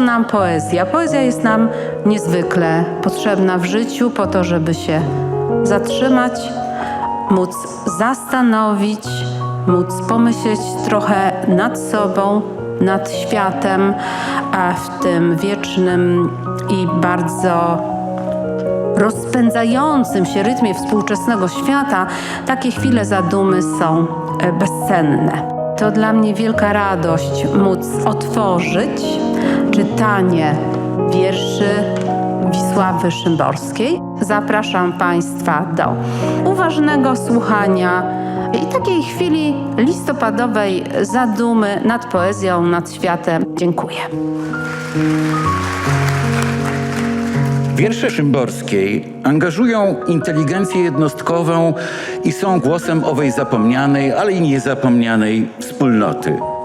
nam poezja? Poezja jest nam niezwykle potrzebna w życiu po to, żeby się zatrzymać, móc zastanowić, móc pomyśleć trochę nad sobą, nad światem, a w tym wiecznym i bardzo rozpędzającym się rytmie współczesnego świata takie chwile zadumy są e, bezcenne. To dla mnie wielka radość móc otworzyć czytanie wierszy Wisławy Szymborskiej. Zapraszam Państwa do uważnego słuchania i takiej chwili listopadowej zadumy nad poezją, nad światem. Dziękuję. Wiersze Szymborskiej angażują inteligencję jednostkową i są głosem owej zapomnianej, ale i niezapomnianej wspólnoty.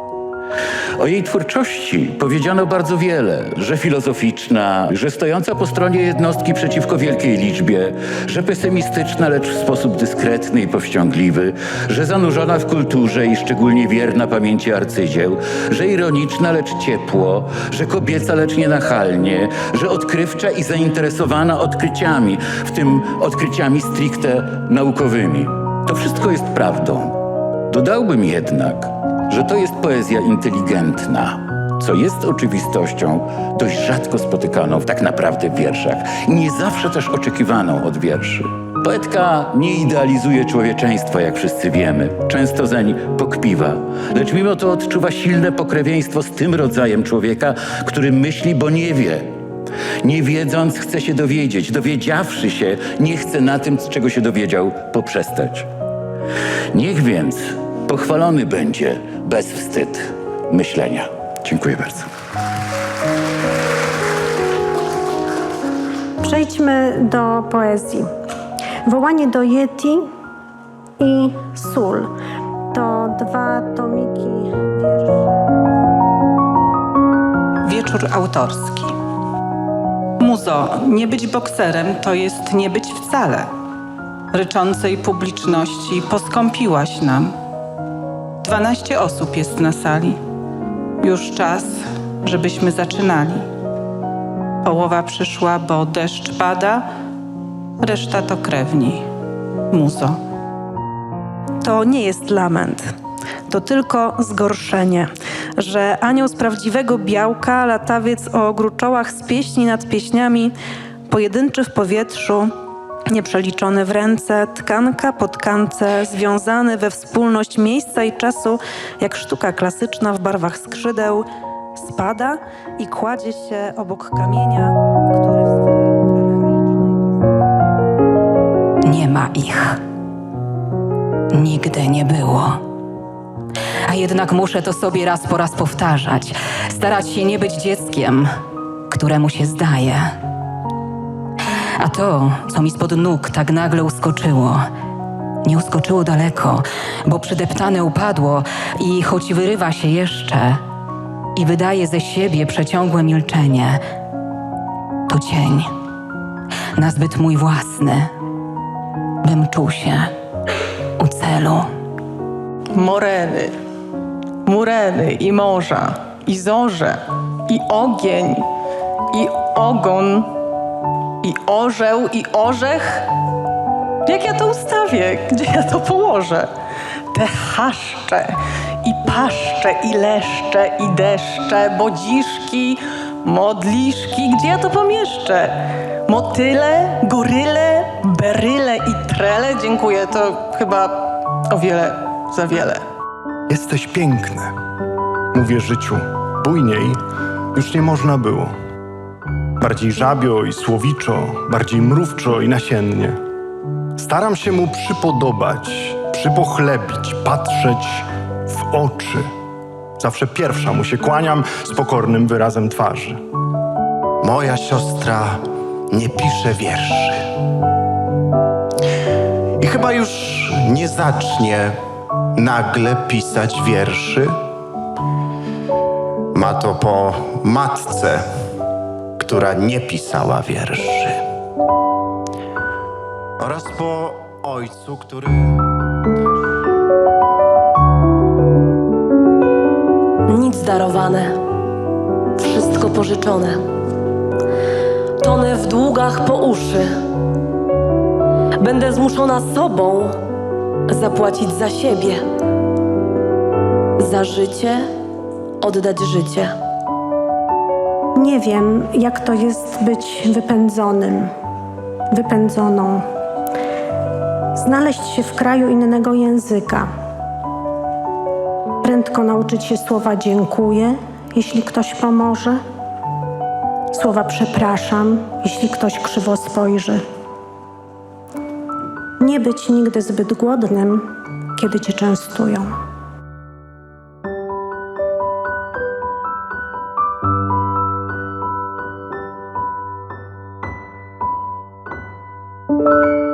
O jej twórczości powiedziano bardzo wiele, że filozoficzna, że stojąca po stronie jednostki przeciwko wielkiej liczbie, że pesymistyczna, lecz w sposób dyskretny i powściągliwy, że zanurzona w kulturze i szczególnie wierna pamięci arcydzieł, że ironiczna, lecz ciepło, że kobieca, lecz nienachalnie, że odkrywcza i zainteresowana odkryciami, w tym odkryciami stricte naukowymi. To wszystko jest prawdą. Dodałbym jednak, że to jest poezja inteligentna, co jest oczywistością dość rzadko spotykaną tak naprawdę w wierszach nie zawsze też oczekiwaną od wierszy. Poetka nie idealizuje człowieczeństwa, jak wszyscy wiemy, często zeń pokpiwa, lecz mimo to odczuwa silne pokrewieństwo z tym rodzajem człowieka, który myśli, bo nie wie. Nie wiedząc, chce się dowiedzieć, dowiedziawszy się, nie chce na tym, czego się dowiedział, poprzestać. Niech więc pochwalony będzie bez wstyd myślenia. Dziękuję bardzo. Przejdźmy do poezji. Wołanie do Yeti i Sól to dwa tomiki wierszy. Wieczór autorski. Muzo, nie być bokserem to jest nie być wcale. Ryczącej publiczności poskąpiłaś nam. Dwanaście osób jest na sali. Już czas, żebyśmy zaczynali. Połowa przyszła, bo deszcz pada, reszta to krewni. Muzo. To nie jest lament. To tylko zgorszenie, że anioł z prawdziwego białka, latawiec o gruczołach z pieśni nad pieśniami, pojedynczy w powietrzu, nieprzeliczony w ręce, tkanka po tkance, związany we wspólność miejsca i czasu, jak sztuka klasyczna w barwach skrzydeł, spada i kładzie się obok kamienia, który w swojej archaicznej Nie ma ich. Nigdy nie było. A jednak muszę to sobie raz po raz powtarzać. Starać się nie być dzieckiem, któremu się zdaje. A to, co mi spod nóg tak nagle uskoczyło, nie uskoczyło daleko, bo przydeptane upadło i choć wyrywa się jeszcze i wydaje ze siebie przeciągłe milczenie, to cień, nazbyt mój własny, bym czuł się u celu. moreny, mureny i morza, i zorze, i ogień, i ogon, i orzeł, i orzech. Jak ja to ustawię? Gdzie ja to położę? Te chaszcze, i paszcze, i leszcze, i deszcze, bodziszki, modliszki. Gdzie ja to pomieszczę? Motyle, goryle, beryle i trele. Dziękuję, to chyba o wiele za wiele. Jesteś piękny. Mówię życiu. Bujniej już nie można było. Bardziej żabio i słowiczo, bardziej mrówczo i nasiennie. Staram się mu przypodobać, przypochlebić, patrzeć w oczy. Zawsze pierwsza mu się kłaniam z pokornym wyrazem twarzy. Moja siostra nie pisze wierszy. I chyba już nie zacznie nagle pisać wierszy. Ma to po matce, która nie pisała wierszy. Oraz po ojcu, który. Nic darowane. Wszystko wypożyczone. Tonę w długach po uszy. Będę zmuszona sobą zapłacić za siebie. Za życie oddać życie. Nie wiem, jak to jest być wypędzonym, wypędzoną. Znaleźć się w kraju innego języka. Prędko nauczyć się słowa dziękuję, jeśli ktoś pomoże. Słowa przepraszam, jeśli ktoś krzywo spojrzy. Nie być nigdy zbyt głodnym, kiedy cię częstują. You